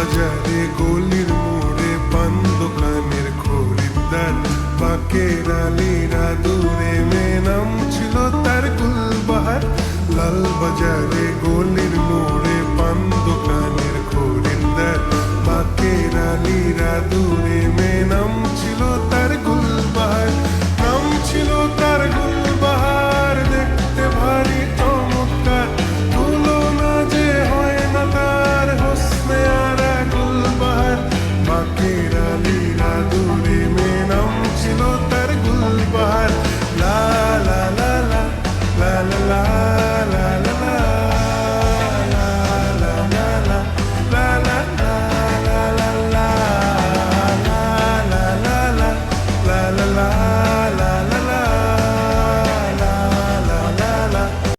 বাজারে গলির মোড়ে পান দোকানের খরিদ্দার। পাকে রালিরা দূরে মে নাম ছিল তার গুলবাহার। লাল বাজারে গলির Camina duro.